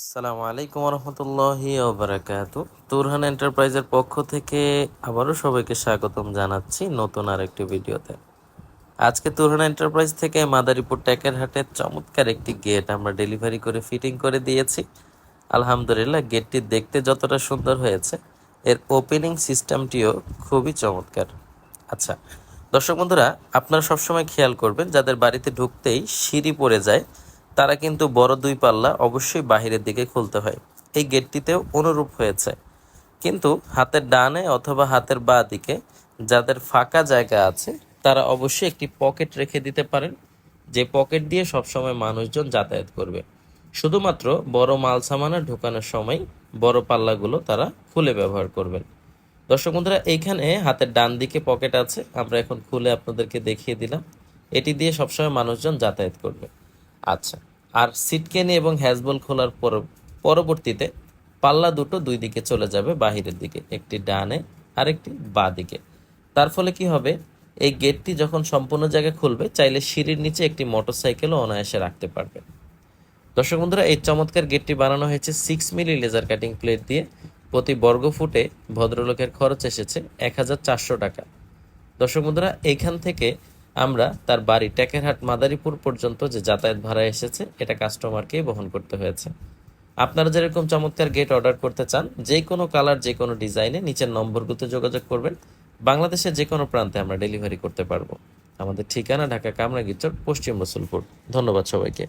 আসসালামু আলাইকুম রহমতুল্লাহি ওবরাকাত। তুরহান এন্টারপ্রাইজের পক্ষ থেকে আবারও সবাইকে স্বাগতম জানাচ্ছি নতুন আরেকটি ভিডিওতে। আজকে তুরহান এন্টারপ্রাইজ থেকে মাদারীপুর ট্যাকের হাটের চমৎকার একটি গেট আমরা ডেলিভারি করে ফিটিং করে দিয়েছি। আলহামদুলিল্লাহ গেটটি দেখতে যতটা সুন্দর হয়েছে, এর ওপেনিং সিস্টেমটিও খুবই চমৎকার। আচ্ছা দর্শক বন্ধুরা, আপনারা সবসময় খেয়াল করবেন, যাদের বাড়িতে ঢুকতেই সিঁড়ি পড়ে যায় তারা কিন্তু বড় দুই পাল্লা অবশ্যই বাহিরের দিকে খুলতে হয়। এই গেটটিতেও অনুরূপ হয়েছে। কিন্তু হাতের ডানে অথবা হাতের বাঁ দিকে যাদের ফাঁকা জায়গা আছে, তারা অবশ্যই একটি পকেট রেখে দিতে পারেন, যে পকেট দিয়ে সবসময় মানুষজন যাতায়াত করবে। শুধুমাত্র বড় মাল সামানা ঢোকানোর সময় বড় পাল্লাগুলো তারা খুলে ব্যবহার করবেন। দর্শক বন্ধুরা, এইখানে হাতের ডান দিকে পকেট আছে, আমরা এখন খুলে আপনাদেরকে দেখিয়ে দিলাম। এটি দিয়ে সবসময় মানুষজন যাতায়াত করবে। আচ্ছা আর সিটকেনি এবং হ্যাজবল খোলার পর, পরবর্তীতে পাল্লা দুটো দুই দিকে চলে যাবে বাহিরের দিকে, একটি ডানে আরেকটি বাঁ দিকে। তার ফলে কি হবে? এই গেটটি যখন সম্পূর্ণ জায়গায় খুলবে, চাইলে সিঁড়ির নিচে একটি মোটরসাইকেলও অনায়াসে রাখতে পারবে। দর্শক বন্ধুরা, এই চমৎকার গেটটি বানানো হয়েছে six milli laser cutting plate দিয়ে। প্রতি বর্গ ফুটে ভদ্রলোকের খরচ এসেছে এক হাজার চারশো টাকা। দর্শক বন্ধুরা এইখান থেকে আমরা তার বাড়ি টেকেরহাট মাদারীপুর পর্যন্ত যে যাতায়াত ভাড়া এসেছে, এটা কাস্টমারকেই বহন করতে হয়েছে। আপনারা যেরকম চমৎকার গেট অর্ডার করতে চান, যে কোনো কালার যে কোনো ডিজাইনে নিচের নম্বরগুলোতে যোগাযোগ করবেন। বাংলাদেশের যে কোনো প্রান্তে আমরা ডেলিভারি করতে পারব। আমাদের ঠিকানা ঢাকা কামরাগিচর পশ্চিম রসুলপুর। ধন্যবাদ সবাইকে।